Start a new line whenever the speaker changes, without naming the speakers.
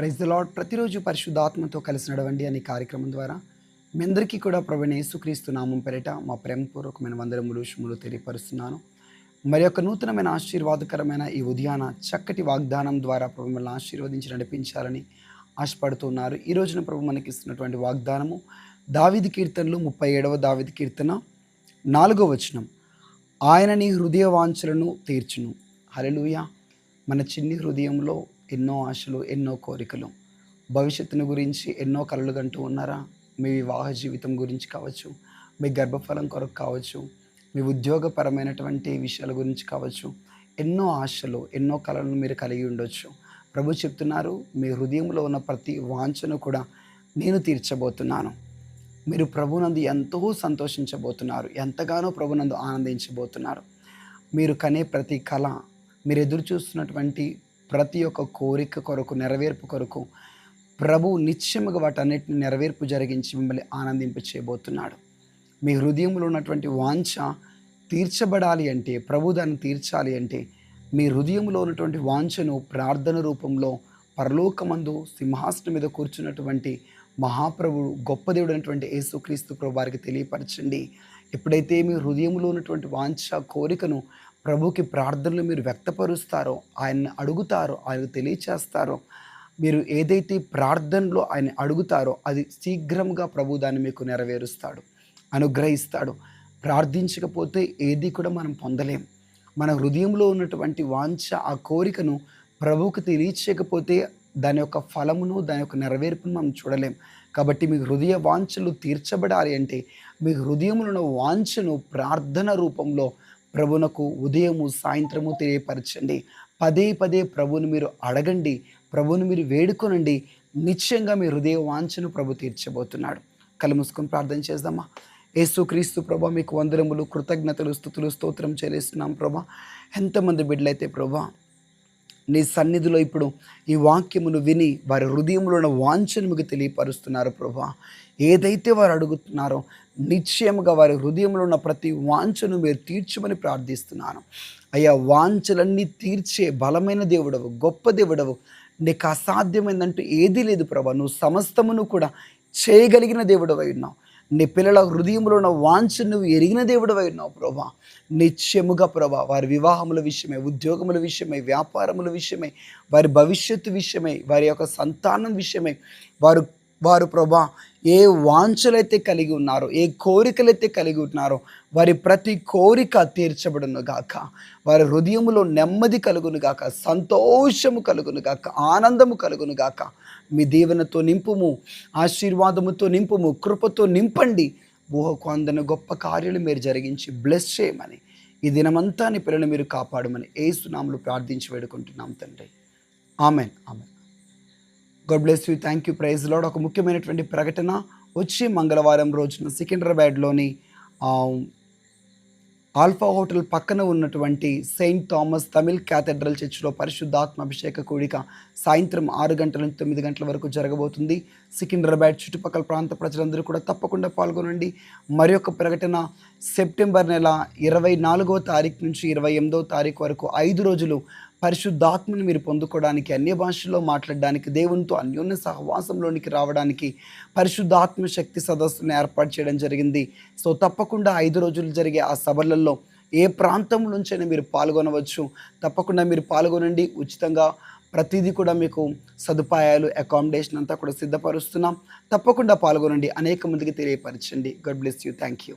Praise the lord ప్రతిరోజు పరిశుద్ధాత్మతో కలిసి నడవండి అనే కార్యక్రమం ద్వారా మీ అందరికీ కూడా ప్రవీణ యేసుక్రీస్తు నామం పెరట మా ప్రేమపూర్వకమైన వందరములు శుములు తెలియపరుస్తున్నాను. మరి యొక్క నూతనమైన ఆశీర్వాదకరమైన ఈ ఉదయాన చక్కటి వాగ్దానం ద్వారా ప్రభు మిమ్మల్ని ఆశీర్వదించి నడిపించాలని ఆశపడుతున్నారు. ఈ రోజున ప్రభు మనకి ఇస్తున్నటువంటి వాగ్దానము దావిది కీర్తనలు ముప్పై ఏడవ దావిది కీర్తన నాలుగో వచనం. ఆయన నీ హృదయ వాంఛలను తీర్చును. హల్లెలూయ. మన చిన్ని హృదయంలో ఎన్నో ఆశలు ఎన్నో కోరికలు. భవిష్యత్తును గురించి ఎన్నో కలలు కంటూ ఉన్నారా? మీ వివాహ జీవితం గురించి కావచ్చు మీ గర్భఫలం కొరకు కావచ్చు మీ ఉద్యోగపరమైనటువంటి విషయాల గురించి కావచ్చు. ఎన్నో ఆశలు ఎన్నో కళలను మీరు కలిగి ఉండొచ్చు. ప్రభు చెప్తున్నారు మీ హృదయంలో ఉన్న ప్రతి వాంఛను కూడా నేను తీర్చబోతున్నాను. మీరు ప్రభునందు ఎంతో సంతోషించబోతున్నారు ఎంతగానో ప్రభునందు ఆనందించబోతున్నారు. మీరు కనే ప్రతి కళ మీరు ఎదురు చూస్తున్నటువంటి ప్రతి ఒక్క కోరిక కొరకు నెరవేర్పు కొరకు ప్రభు నిత్యముగా వాటన్నిటిని నెరవేర్పు జరిగించి మిమ్మల్ని ఆనందింప చేయబోతున్నాడు. మీ హృదయంలో ఉన్నటువంటి వాంఛ తీర్చబడాలి అంటే ప్రభు దాన్ని తీర్చాలి అంటే మీ హృదయంలో ఉన్నటువంటి వాంఛను ప్రార్థన రూపంలో పరలోకమందు సింహాసనం మీద కూర్చున్నటువంటి మహాప్రభుడు గొప్ప దేవుడు అయినటువంటి యేసుక్రీస్తు ప్రభు వారికి తెలియపరచండి. ఎప్పుడైతే మీ హృదయంలో ఉన్నటువంటి వాంఛ కోరికను ప్రభుకి ప్రార్థనలు మీరు వ్యక్తపరుస్తారో ఆయన్ని అడుగుతారో ఆయన తెలియచేస్తారో మీరు ఏదైతే ప్రార్థనలో ఆయన అడుగుతారో అది శీఘ్రంగా ప్రభు దాన్ని మీకు నెరవేరుస్తాడు అనుగ్రహిస్తాడు. ప్రార్థించకపోతే ఏది కూడా మనం పొందలేం. మన హృదయంలో ఉన్నటువంటి వాంఛ ఆ కోరికను ప్రభువుకు తెలియచేయకపోతే దాని యొక్క ఫలమును దాని యొక్క నెరవేర్పును మనం చూడలేం. కాబట్టి మీ హృదయ వాంఛలు తీర్చబడాలి అంటే మీ హృదయంలో ఉన్న వాంఛను ప్రార్థన రూపంలో ప్రభునకు ఉదయము సాయంత్రము తెలియపరచండి. పదే పదే ప్రభుని మీరు అడగండి. ప్రభుని మీరు వేడుకొనండి. నిశ్చయంగా మీ హృదయ వాంఛను ప్రభు తీర్చబోతున్నాడు. కలుముసుకొని ప్రార్థన చేద్దామా? యేసుక్రీస్తు ప్రభా మీకు వందరములు కృతజ్ఞతలు స్థుతులు స్తోత్రం చెల్లిస్తున్నాం ప్రభా. ఎంతమంది బిడ్డలైతే ప్రభా నీ సన్నిధిలో ఇప్పుడు ఈ వాక్యమును విని వారి హృదయంలో ఉన్న వాంఛను మీకు తెలియపరుస్తున్నారు ప్రభా. ఏదైతే వారు అడుగుతున్నారో నిశ్చయముగా వారి హృదయంలో ఉన్న ప్రతి వాంఛను మీరు తీర్చమని ప్రార్థిస్తున్నాను. అయ్యా వాంఛలన్నీ తీర్చే బలమైన దేవుడవు గొప్ప దేవుడవు. నీకు అసాధ్యమైందంటూ ఏదీ లేదు ప్రభా. నువ్వు సమస్తమును కూడా చేయగలిగిన దేవుడవై ఉన్నావు. నీ పిల్లల హృదయంలో ఉన్న వాంఛ నువ్వు ఎరిగిన దేవుడు ఉన్నావు ప్రభా. నిత్యముగా ప్రభా వారి వివాహముల విషయమై ఉద్యోగముల విషయమై వ్యాపారముల విషయమై వారి భవిష్యత్తు విషయమై వారి యొక్క సంతానం విషయమై వారు వారు ప్రభా ఏ వాంఛలైతే కలిగి ఉన్నారో ఏ కోరికలైతే కలిగి ఉన్నారో వారి ప్రతి కోరిక తీర్చబడును గాక. వారి హృదయములో నెమ్మది కలుగును గాక సంతోషము కలుగును గాక ఆనందము కలుగును గాక. మీ దీవెనతో నింపుము ఆశీర్వాదముతో నింపుము కృపతో నింపండి. ఊహకు అందని గొప్ప కార్యాలు మీరు జరిగించి బ్లెస్ చేయమని ఈ దినమంతా నీ పిల్లలు మీరు కాపాడమని ఏసునాములు ప్రార్థించి వేడుకుంటున్నాం తండ్రి. Amen amen. God bless you thank you praise Lord ఒక ముఖ్యమైనటువంటి ప్రకటన వచ్చి మంగళవారం రోజున సికింద్రాబాద్లోని ఆల్ఫా హోటల్ పక్కన ఉన్నటువంటి సెయింట్ థామస్ తమిళ్ క్యాథెడ్రల్ చర్చిలో పరిశుద్ధాత్మాభిషేక కూడిక సాయంత్రం ఆరు గంటల నుంచి తొమ్మిది గంటల వరకు జరగబోతుంది. సికింద్రాబాద్ చుట్టుపక్కల ప్రాంత ప్రజలందరూ కూడా తప్పకుండా పాల్గొనండి. మరి ఒక ప్రకటన సెప్టెంబర్ నెల ఇరవై నాలుగో తారీఖు నుంచి ఇరవై ఎనిమిదో తారీఖు వరకు ఐదు రోజులు పరిశుద్ధాత్మని మీరు పొందుకోవడానికి అన్య భాషల్లో మాట్లాడడానికి దేవునితో అన్యోన్య సహవాసంలోనికి రావడానికి పరిశుద్ధాత్మ శక్తి సదస్సును ఏర్పాటు చేయడం జరిగింది. సో తప్పకుండా ఐదు రోజులు జరిగే ఆ సభలలో ఏ ప్రాంతం నుంచైనా మీరు పాల్గొనవచ్చు. తప్పకుండా మీరు పాల్గొనండి. ఉచితంగా ప్రతిదీ కూడా మీకు సదుపాయాలు అకామిడేషన్ అంతా కూడా సిద్ధపరుస్తున్నాం. తప్పకుండా పాల్గొనండి. అనేక మందికి తెలియపరచండి. God bless you thank you